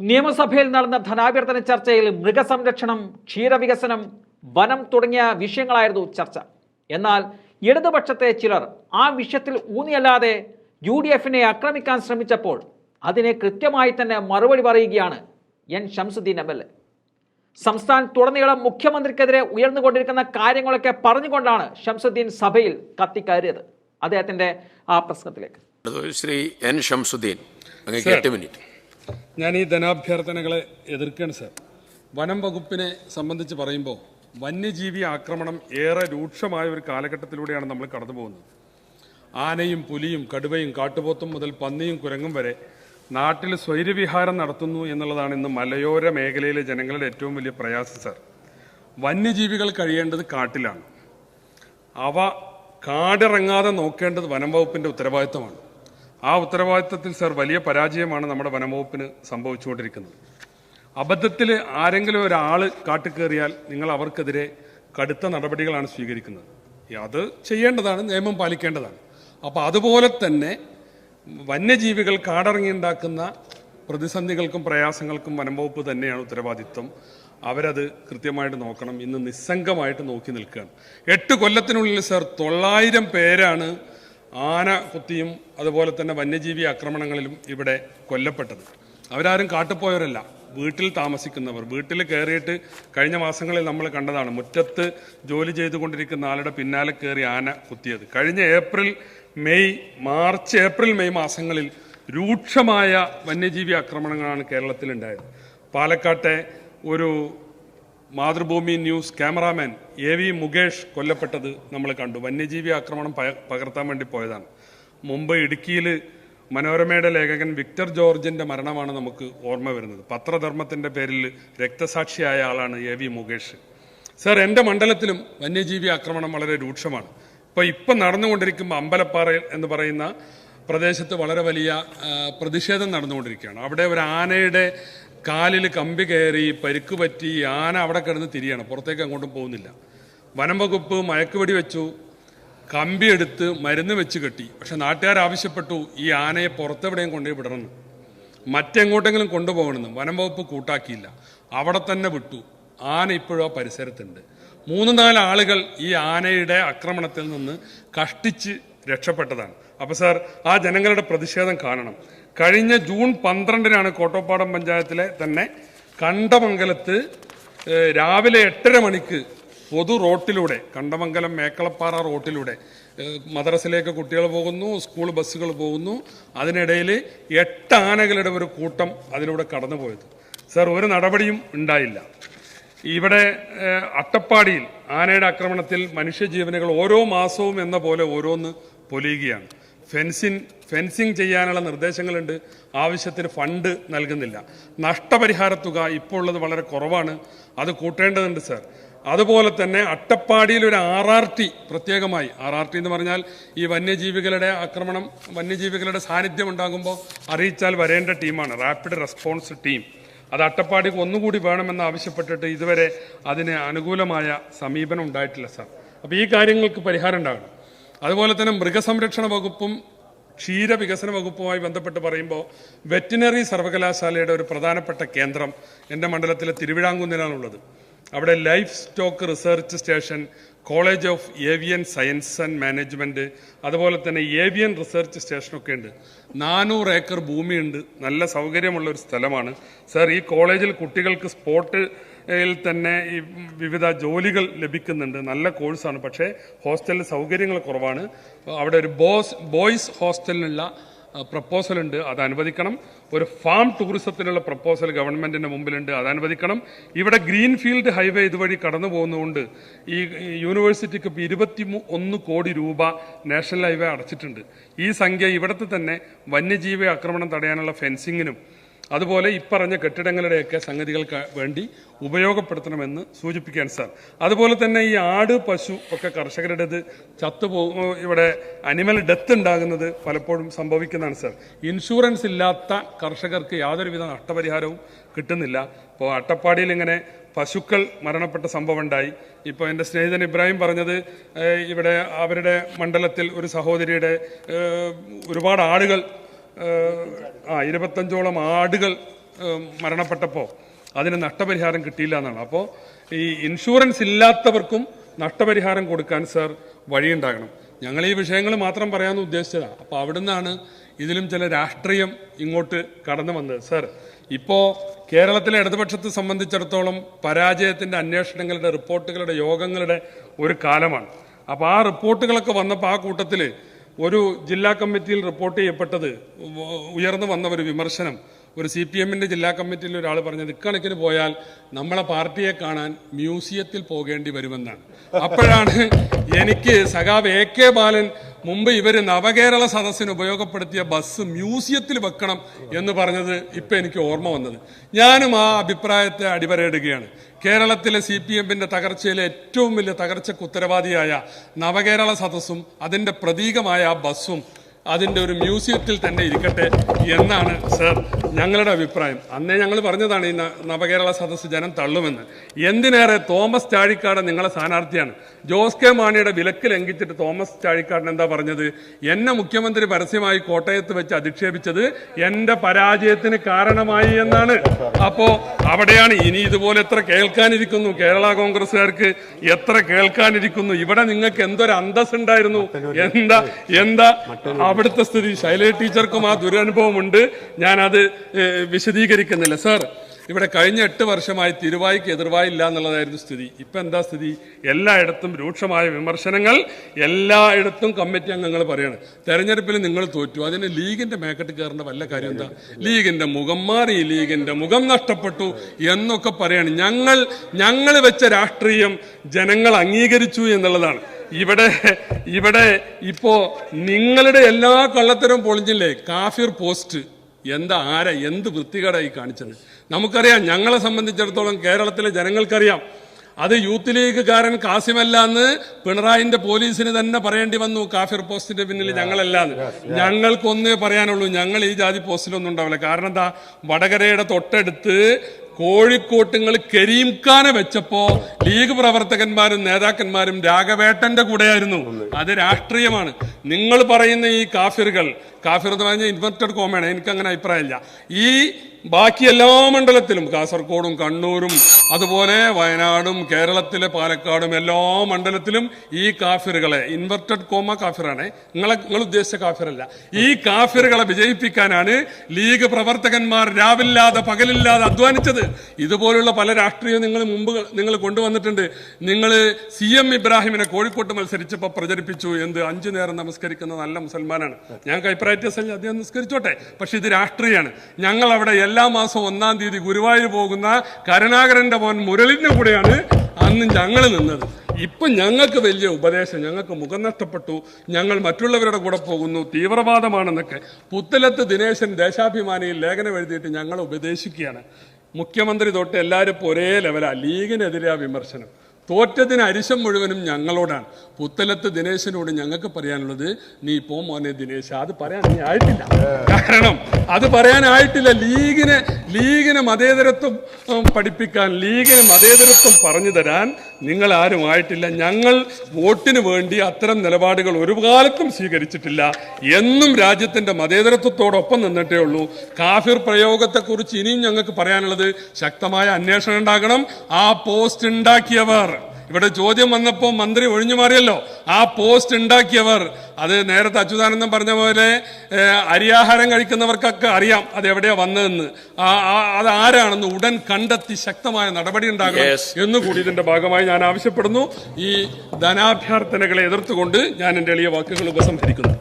നിയമസഭയിൽ നടന്ന ധനാഭ്യർത്ഥന ചർച്ചയിൽ മൃഗസംരക്ഷണം ക്ഷീരവികസനം വനം തുടങ്ങിയ വിഷയങ്ങളായിരുന്നു ചർച്ച. എന്നാൽ ഇടതുപക്ഷത്തെ ചിലർ ആ വിഷയത്തിൽ ഊന്നിയല്ലാതെ യു ഡി എഫിനെ ആക്രമിക്കാൻ ശ്രമിച്ചപ്പോൾ അതിനെ കൃത്യമായി തന്നെ മറുപടി പറയുകയാണ് N Shamsuddin M L A. സംസ്ഥാനത്തുടനീളം മുഖ്യമന്ത്രിക്കെതിരെ ഉയർന്നുകൊണ്ടിരിക്കുന്ന കാര്യങ്ങളൊക്കെ പറഞ്ഞുകൊണ്ടാണ് ഷംസുദ്ദീൻ സഭയിൽ കത്തിക്കയറിയത്. അദ്ദേഹത്തിന്റെ ആ പ്രശ്നത്തിലേക്ക് ശ്രീ എൻ ഷംസുദ്ദീൻ. മിനിറ്റ്. ഞാൻ ഈ ധനാഭ്യർത്ഥനകളെ എതിർക്കുകയാണ് സാർ. വനം വകുപ്പിനെ സംബന്ധിച്ച് പറയുമ്പോൾ വന്യജീവി ആക്രമണം ഏറെ രൂക്ഷമായ ഒരു കാലഘട്ടത്തിലൂടെയാണ് നമ്മൾ കടന്നു പോകുന്നത്. ആനയും പുലിയും കടുവയും കാട്ടുപോത്തും മുതൽ പന്നിയും കുരങ്ങും വരെ നാട്ടിൽ സ്വൈര്യവിഹാരം നടത്തുന്നു എന്നുള്ളതാണ് ഇന്ന് മലയോര മേഖലയിലെ ജനങ്ങളുടെ ഏറ്റവും വലിയ പ്രയാസം സാർ. വന്യജീവികൾ കഴിയേണ്ടത് കാട്ടിലാണ്. അവ കാടിറങ്ങാതെ നോക്കേണ്ടത് വനം വകുപ്പിന്റെ ഉത്തരവാദിത്തമാണ് ആ ഉത്തരവാദിത്തത്തിൽ സർ വലിയ പരാജയമാണ് നമ്മുടെ വനംവകുപ്പിന് സംഭവിച്ചുകൊണ്ടിരിക്കുന്നത്. അബദ്ധത്തിൽ ആരെങ്കിലും ഒരാൾ കാട്ടിക്കേറിയാൽ നിങ്ങൾ അവർക്കെതിരെ കടുത്ത നടപടികളാണ് സ്വീകരിക്കുന്നത്. അത് ചെയ്യേണ്ടതാണ് നിയമം പാലിക്കേണ്ടതാണ്. അപ്പോൾ അതുപോലെ തന്നെ വന്യജീവികൾ കാടിറങ്ങിയുണ്ടാക്കുന്ന പ്രതിസന്ധികൾക്കും പ്രയാസങ്ങൾക്കും വനംവകുപ്പ് തന്നെയാണ് ഉത്തരവാദിത്വം. അവരത് കൃത്യമായിട്ട് നോക്കണം. ഇന്ന് നിസ്സംഗമായിട്ട് നോക്കി നിൽക്കുകയാണ്. എട്ട് കൊല്ലത്തിനുള്ളിൽ സർ തൊള്ളായിരം പേരാണ് ആന കുത്തിയും അതുപോലെ തന്നെ വന്യജീവി ആക്രമണങ്ങളിലും ഇവിടെ കൊല്ലപ്പെട്ടത്. അവരാരും കാട്ടുപോയവരല്ല. വീട്ടിൽ താമസിക്കുന്നവർ. വീട്ടിൽ കയറിയിട്ട് കഴിഞ്ഞ മാസങ്ങളിൽ നമ്മൾ കണ്ടതാണ് മുറ്റത്ത് ജോലി ചെയ്തുകൊണ്ടിരിക്കുന്ന ആളുടെ പിന്നാലെ കയറി ആന കുത്തിയത്. കഴിഞ്ഞ April May March April May മാസങ്ങളിൽ രൂക്ഷമായ വന്യജീവി ആക്രമണങ്ങളാണ് കേരളത്തിലുണ്ടായത്. പാലക്കാട്ടെ ഒരു Mathrubhumi news cameraman A V Mukesh കൊല്ലപ്പെട്ടത് നമ്മൾ കണ്ടു. വന്യജീവി ആക്രമണം പകർത്താൻ വേണ്ടി പോയതാണ്. മുമ്പ് ഇടുക്കിയിൽ മനോരമയുടെ ലേഖകൻ വിക്ടർ ജോർജിന്റെ മരണമാണ് നമുക്ക് ഓർമ്മ വരുന്നത്. പത്രധർമ്മത്തിന്റെ പേരിൽ രക്തസാക്ഷിയായ ആളാണ് എ വി മുകേഷ്. സർ എന്റെ മണ്ഡലത്തിലും വന്യജീവി ആക്രമണം വളരെ രൂക്ഷമാണ്. ഇപ്പോൾ ഇപ്പം നടന്നുകൊണ്ടിരിക്കുമ്പോൾ അമ്പലപ്പാറ എന്ന് പറയുന്ന പ്രദേശത്ത് വളരെ വലിയ പ്രതിഷേധം നടന്നുകൊണ്ടിരിക്കുകയാണ്. അവിടെ ഒരു ആനയുടെ കാലിൽ കമ്പി കയറി പരിക്ക് പറ്റി ആന അവിടെ കിടന്ന് തിരിയണം. പുറത്തേക്ക് അങ്ങോട്ടും പോകുന്നില്ല. വനം വകുപ്പ് മയക്കുവെടി വെച്ചു. കമ്പി എടുത്ത് മരുന്ന് വെച്ച് കെട്ടി. പക്ഷെ നാട്ടുകാർ ആവശ്യപ്പെട്ടു ഈ ആനയെ പുറത്തെവിടെയും കൊണ്ടുപോയി വിടണം മറ്റെങ്ങോട്ടെങ്കിലും കൊണ്ടുപോകണമെന്ന് വനം വകുപ്പ് കൂട്ടാക്കിയില്ല. അവിടെ തന്നെ വിട്ടു. ആന ഇപ്പോഴും ആ പരിസരത്തുണ്ട്. മൂന്ന് നാല് ആളുകൾ ഈ ആനയുടെ ആക്രമണത്തിൽ നിന്ന് കഷ്ടിച്ച് രക്ഷപ്പെട്ടതാണ്. അപ്പൊ സാർ ആ ജനങ്ങളുടെ പ്രതിഷേധം കാണണം. കഴിഞ്ഞ ജൂൺ പന്ത്രണ്ടിനാണ് കോട്ടോപ്പാടം പഞ്ചായത്തിലെ തന്നെ കണ്ടമംഗലത്ത് രാവിലെ എട്ടര മണിക്ക് പൊതു റോട്ടിലൂടെ കണ്ടമംഗലം മേക്കളപ്പാറ റോട്ടിലൂടെ മദ്രസിലേക്ക് കുട്ടികൾ പോകുന്നു സ്കൂൾ ബസ്സുകൾ പോകുന്നു. അതിനിടയിൽ എട്ട് ആനകളുടെ ഒരു കൂട്ടം അതിലൂടെ കടന്നുപോയത്. സാർ ഒരു നടപടിയും ഉണ്ടായില്ല. ഇവിടെ അട്ടപ്പാടിയിൽ ആനയുടെ ആക്രമണത്തിൽ മനുഷ്യജീവനുകൾ ഓരോ മാസവും എന്ന പോലെ ഓരോന്ന് പൊലിയുകയാണ്. ഫെൻസിങ് ഫെൻസിങ് ചെയ്യാനുള്ള നിർദ്ദേശങ്ങളുണ്ട്. ആവശ്യത്തിന് ഫണ്ട് നൽകുന്നില്ല. നഷ്ടപരിഹാര തുക ഇപ്പോൾ ഉള്ളത് വളരെ കുറവാണ്. അത് കൂട്ടേണ്ടതുണ്ട് സർ. അതുപോലെ തന്നെ അട്ടപ്പാടിയിൽ ഒരു ആർ ആർ ടി പ്രത്യേകമായി ആർ ആർ ടി എന്ന് പറഞ്ഞാൽ ഈ വന്യജീവികളുടെ ആക്രമണം വന്യജീവികളുടെ സാന്നിധ്യം ഉണ്ടാകുമ്പോൾ അറിയിച്ചാൽ വരേണ്ട ടീമാണ് റാപ്പിഡ് റെസ്പോൺസ് ടീം. അത് അട്ടപ്പാടിക്ക് ഒന്നുകൂടി വേണമെന്ന് ആവശ്യപ്പെട്ടിട്ട് ഇതുവരെ അതിന് അനുകൂലമായ സമീപനം ഉണ്ടായിട്ടില്ല സാർ. അപ്പോൾ ഈ കാര്യങ്ങൾക്ക് പരിഹാരം ഉണ്ടാകണം. അതുപോലെ തന്നെ മൃഗസംരക്ഷണ വകുപ്പും ക്ഷീര വികസന വകുപ്പുമായി ബന്ധപ്പെട്ട് പറയുമ്പോൾ വെറ്റിനറി സർവകലാശാലയുടെ ഒരു പ്രധാനപ്പെട്ട കേന്ദ്രം എന്റെ മണ്ഡലത്തിലെ തിരുവിഴാങ്കുന്നിലാണുള്ളത് അവിടെ livestock research station college of avian science and management അതുപോലെ തന്നെ ഏവിയൻ റിസർച്ച് സ്റ്റേഷനൊക്കെ ഉണ്ട്. നാനൂറ് ഏക്കർ ഭൂമിയുണ്ട്. നല്ല സൗകര്യമുള്ള ഒരു സ്ഥലമാണ്. സാർ ഈ കോളേജിൽ കുട്ടികൾക്ക് സ്പോർട്ട് യിൽ തന്നെ ഈ വിവിധ ജോലികൾ ലഭിക്കുന്നുണ്ട്. നല്ല കോഴ്സാണ് പക്ഷേ ഹോസ്റ്റലിൽ സൗകര്യങ്ങൾ കുറവാണ്. അവിടെ ഒരു ബോസ് ബോയ്സ് ഹോസ്റ്റലിനുള്ള പ്രപ്പോസൽ ഉണ്ട് അത് അനുവദിക്കണം. ഒരു ഫാം ടൂറിസത്തിനുള്ള പ്രപ്പോസൽ ഗവൺമെന്റിന്റെ മുമ്പിലുണ്ട് അത് അനുവദിക്കണം. ഇവിടെ ഗ്രീൻ ഫീൽഡ് ഹൈവേ ഇതുവഴി കടന്നു പോകുന്നതുകൊണ്ട് ഈ ഈ യൂണിവേഴ്സിറ്റിക്ക് ഇപ്പോൾ ഇരുപത്തി ഒന്ന് കോടി രൂപ നാഷണൽ ഹൈവേ അടച്ചിട്ടുണ്ട്. ഈ സംഖ്യ ഇവിടുത്തെ തന്നെ വന്യജീവി ആക്രമണം തടയാനുള്ള ഫെൻസിങ്ങിനും അതുപോലെ ഇപ്പറഞ്ഞ കെട്ടിടങ്ങളുടെയൊക്കെ സംഗതികൾക്ക് വേണ്ടി ഉപയോഗപ്പെടുത്തണമെന്ന് സൂചിപ്പിക്കാൻ സാർ. അതുപോലെ തന്നെ ഈ ആട് പശു ഒക്കെ കർഷകരുടേത് ചത്തുപോകും ഇവിടെ അനിമൽ ഡെത്ത് ഉണ്ടാകുന്നത് പലപ്പോഴും സംഭവിക്കുന്നതാണ് സാർ. ഇൻഷുറൻസ് ഇല്ലാത്ത കർഷകർക്ക് യാതൊരുവിധ നഷ്ടപരിഹാരവും കിട്ടുന്നില്ല. ഇപ്പോൾ അട്ടപ്പാടിയിൽ ഇങ്ങനെ പശുക്കൾ മരണപ്പെട്ട സംഭവം ഉണ്ടായി. ഇപ്പോൾ എന്റെ സ്നേഹിതൻ ഇബ്രാഹിം പറഞ്ഞത് ഇവിടെ അവരുടെ മണ്ഡലത്തിൽ ഒരു സഹോദരിയുടെ ഒരുപാട് ആടുകൾ ആ ഇരുപത്തഞ്ചോളം ആടുകൾ മരണപ്പെട്ടപ്പോൾ അതിന് നഷ്ടപരിഹാരം കിട്ടിയില്ല എന്നാണ്. അപ്പോൾ ഈ ഇൻഷുറൻസ് ഇല്ലാത്തവർക്കും നഷ്ടപരിഹാരം കൊടുക്കാൻ സാർ വഴിയുണ്ടാകണം. ഞങ്ങൾ ഈ വിഷയങ്ങൾ മാത്രം പറയാമെന്ന് ഉദ്ദേശിച്ചതാണ് അപ്പോൾ അവിടെ നിന്നാണ് ഇതിലും ചില രാഷ്ട്രീയം ഇങ്ങോട്ട് കടന്നു വന്നത്. സാർ ഇപ്പോൾ കേരളത്തിലെ ഇടതുപക്ഷത്തെ സംബന്ധിച്ചിടത്തോളം പരാജയത്തിന്റെ അന്വേഷണങ്ങളുടെ റിപ്പോർട്ടുകളുടെ യോഗങ്ങളുടെ ഒരു കാലമാണ്. അപ്പോൾ ആ റിപ്പോർട്ടുകളൊക്കെ വന്നപ്പോൾ ആ കൂട്ടത്തിൽ ഒരു ജില്ലാ കമ്മിറ്റിയിൽ റിപ്പോർട്ട് ചെയ്യപ്പെട്ടത് ഉയർന്നു വന്ന ഒരു വിമർശനം. ഒരു സി പി എമ്മിന്റെ ജില്ലാ കമ്മിറ്റിയിൽ ഒരാൾ പറഞ്ഞത് ഇക്കണക്കിന് പോയാൽ നമ്മളെ പാർട്ടിയെ കാണാൻ മ്യൂസിയത്തിൽ പോകേണ്ടി വരുമെന്നാണ്. അപ്പോഴാണ് എനിക്ക് സഖാവ് എ കെ ബാലൻ മുമ്പ് ഇവർ നവകേരള സദസ്സിന് ഉപയോഗപ്പെടുത്തിയ ബസ് മ്യൂസിയത്തിൽ വെക്കണം എന്ന് പറഞ്ഞത് ഇപ്പൊ എനിക്ക് ഓർമ്മ വന്നത്. ഞാനും ആ അഭിപ്രായത്തെ അടിവരയിടുകയാണ്. കേരളത്തിലെ സി പി എമ്മിന്റെ തകർച്ചയിലെ ഏറ്റവും വലിയ തകർച്ചയ്ക്ക് ഉത്തരവാദിയായ നവകേരള സദസ്സും അതിന്റെ പ്രതീകമായ ആ ബസ്സും അതിന്റെ ഒരു മ്യൂസിയത്തിൽ തന്നെ ഇരിക്കട്ടെ എന്നാണ് സർ ഞങ്ങളുടെ അഭിപ്രായം. അന്നേ ഞങ്ങൾ പറഞ്ഞതാണ് ഈ നവകേരള സദസ്സ് ജനം തള്ളുമെന്ന്. എന്തിനേറെ തോമസ് ചാഴിക്കാട് നിങ്ങളെ സ്ഥാനാർത്ഥിയാണ്. ജോസ് കെ മാണിയുടെ വിലക്ക് ലംഘിച്ചിട്ട് തോമസ് ചാഴിക്കാടൻ എന്താ പറഞ്ഞത്? എന്നെ മുഖ്യമന്ത്രി പരസ്യമായി കോട്ടയത്ത് വെച്ച് അധിക്ഷേപിച്ചത് എന്റെ പരാജയത്തിന് കാരണമായി എന്നാണ്. അപ്പോ അവിടെയാണ് ഇനി ഇതുപോലെ എത്ര കേൾക്കാനിരിക്കുന്നു കേരള കോൺഗ്രസ്സുകാർക്ക്? എത്ര കേൾക്കാനിരിക്കുന്നു? ഇവിടെ നിങ്ങൾക്ക് എന്തൊരു അന്തസ് ഉണ്ടായിരുന്നു എന്താ എന്താ? അവിടുത്തെ സ്ഥിതി. ശൈലജ ടീച്ചർക്കും ആ ദുരനുഭവമുണ്ട്. ഞാനത് വിശദീകരിക്കുന്നില്ല. സാർ ഇവിടെ കഴിഞ്ഞ എട്ട് വർഷമായി തിരുവായിക്ക് എതിർവായില്ല എന്നുള്ളതായിരുന്നു സ്ഥിതി. ഇപ്പം എന്താ സ്ഥിതി? എല്ലായിടത്തും രൂക്ഷമായ വിമർശനങ്ങൾ. എല്ലായിടത്തും കമ്മിറ്റി അംഗങ്ങൾ പറയാണ്. തെരഞ്ഞെടുപ്പിൽ നിങ്ങൾ തോറ്റു. അതിന് ലീഗിന്റെ കയറേണ്ട വല്ല കാര്യം എന്താ? ലീഗിന്റെ മുഖം മാറി ലീഗിന്റെ മുഖം നഷ്ടപ്പെട്ടു എന്നൊക്കെ പറയാണ്. ഞങ്ങൾ ഞങ്ങൾ വെച്ച രാഷ്ട്രീയം ജനങ്ങൾ അംഗീകരിച്ചു എന്നുള്ളതാണ്. ഇവിടെ ഇവിടെ ഇപ്പോ നിങ്ങളുടെ എല്ലാ കള്ളത്തരവും പൊളിഞ്ഞില്ലേ? കാഫിർ പോസ്റ്റ്. എന്താ ആരാ എന്ത് വൃത്തികേടായി കാണിച്ചത്? നമുക്കറിയാം ഞങ്ങളെ സംബന്ധിച്ചിടത്തോളം കേരളത്തിലെ ജനങ്ങൾക്കറിയാം. അത് യൂത്ത് ലീഗുകാരൻ കാസിമല്ല എന്ന് പിണറായിന്റെ പോലീസിന് തന്നെ പറയേണ്ടി വന്നു കാഫിർ പോസ്റ്റിന്റെ പിന്നിൽ ഞങ്ങളല്ലാന്ന് ഞങ്ങൾക്കൊന്നേ പറയാനുള്ളൂ ഞങ്ങൾ ഈ ജാതി പോസ്റ്റിലൊന്നും ഉണ്ടാവില്ല. കാരണം എന്താ? വടകരയുടെ തൊട്ടടുത്ത് കോഴിക്കോട്ടുങ്ങൾ കരീം ഖാനെ വെച്ചപ്പോ ലീഗ് പ്രവർത്തകന്മാരും നേതാക്കന്മാരും രാഘവേട്ടന്റെ കൂടെയായിരുന്നു. അത് രാഷ്ട്രീയമാണ്. നിങ്ങൾ പറയുന്ന ഈ കാഫിറുകൾ കാഫിർ എന്ന് പറഞ്ഞാൽ ഇൻവെർട്ടഡ് കോമയാണ് എനിക്ക് അങ്ങനെ അഭിപ്രായമില്ല. ഈ ബാക്കി എല്ലാ മണ്ഡലത്തിലും കാസർഗോഡും കണ്ണൂരും അതുപോലെ വയനാടും കേരളത്തിലെ പാലക്കാടും എല്ലാ മണ്ഡലത്തിലും ഈ കാഫിറുകളെ ഇൻവെർട്ടഡ് കോമ കാഫിറാണ്. നിങ്ങളെ നിങ്ങൾ ഉദ്ദേശിച്ച കാഫിറല്ല. ഈ കാഫിറുകളെ വിജയിപ്പിക്കാനാണ് ലീഗ് പ്രവർത്തകന്മാർ രാവില്ലാതെ പകലില്ലാതെ അധ്വാനിച്ചത്. ഇതുപോലുള്ള പല രാഷ്ട്രീയവും നിങ്ങൾ മുമ്പ് നിങ്ങൾ കൊണ്ടുവന്നിട്ടുണ്ട്. നിങ്ങൾ സി എം ഇബ്രാഹിമിനെ കോഴിക്കോട്ട് മത്സരിച്ചപ്പോൾ പ്രചരിപ്പിച്ചു എന്ത്? അഞ്ചു നേരം നമസ്കരിക്കുന്ന നല്ല മുസൽമാനാണ്. ഞങ്ങൾക്ക് അഭിപ്രായ വ്യത്യാസമില്ല അദ്ദേഹം നിസ്കരിച്ചോട്ടെ. പക്ഷെ ഇത് രാഷ്ട്രീയമാണ് ഞങ്ങൾ അവിടെ എല്ലാ മാസവും ഒന്നാം തീയതി ഗുരുവായൂർ പോകുന്ന കരുണാകരന്റെ മോൻ മുരളിന്റെ കൂടെയാണ് അന്ന് ഞങ്ങൾ നിന്നത്. ഇപ്പം ഞങ്ങൾക്ക് വലിയ ഉപദേശം ഞങ്ങൾക്ക് മുഖം നഷ്ടപ്പെട്ടു ഞങ്ങൾ മറ്റുള്ളവരുടെ കൂടെ പോകുന്നു തീവ്രവാദമാണെന്നൊക്കെ. പുത്തലത്ത് ദിനേശൻ ദേശാഭിമാനിയിൽ ലേഖനം എഴുതിയിട്ട് ഞങ്ങൾ ഉപദേശിക്കുകയാണ്. മുഖ്യമന്ത്രി തൊട്ട് എല്ലാവരും ഒരേ ലെവലാണ് ലീഗിനെതിരെ വിമർശനം. തോറ്റതിന് അരിശം മുഴുവനും ഞങ്ങളോടാണ്. പുത്തലത്ത് ദിനേശനോട് ഞങ്ങൾക്ക് പറയാനുള്ളത് നീ പോ മോനെ ദിനേശ് അത് പറയാൻ നീ ആയിട്ടില്ല. കാരണം അത് പറയാനായിട്ടില്ല. ലീഗിനെ ലീഗിന് മതേതരത്വം പഠിപ്പിക്കാൻ ലീഗിന് മതേതരത്വം പറഞ്ഞു തരാൻ നിങ്ങൾ ആരും ആയിട്ടില്ല. ഞങ്ങൾ വോട്ടിന് വേണ്ടി അത്തരം നിലപാടുകൾ ഒരു കാലത്തും സ്വീകരിച്ചിട്ടില്ല. എന്നും രാജ്യത്തിന്റെ മതേതരത്വത്തോടൊപ്പം നിന്നിട്ടേ ഉള്ളൂ. കാഫിർ പ്രയോഗത്തെക്കുറിച്ച് ഇനിയും ഞങ്ങൾക്ക് പറയാനുള്ളത് ശക്തമായ അന്വേഷണം ഉണ്ടാകണം. ആ പോസ്റ്റ് ഉണ്ടാക്കിയവർ ഇവിടെ ചോദ്യം വന്നപ്പോൾ മന്ത്രി ഒഴിഞ്ഞു മാറിയല്ലോ. ആ പോസ്റ്റ് ഉണ്ടാക്കിയവർ അത് നേരത്തെ അച്യുതാനന്ദൻ പറഞ്ഞ പോലെ അരിയാഹാരം കഴിക്കുന്നവർക്കൊക്കെ അറിയാം അത് എവിടെയാ വന്നതെന്ന്. അത് ആരാണെന്ന് ഉടൻ കണ്ടെത്തി ശക്തമായ നടപടി ഉണ്ടാകണം എന്ന് എന്നുകൂടി ഇതിന്റെ ഭാഗമായി ഞാൻ ആവശ്യപ്പെടുന്നു. ഈ ധനാഭ്യർത്ഥനകളെ എതിർത്തുകൊണ്ട് ഞാൻ എന്റെ എളിയ വാക്കുകൾ ഉപസംഹരിക്കുന്നു.